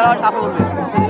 টাকা বলবে।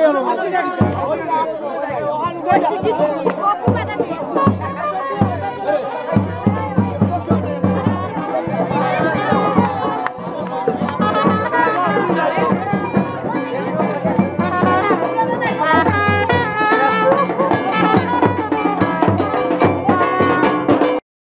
আনো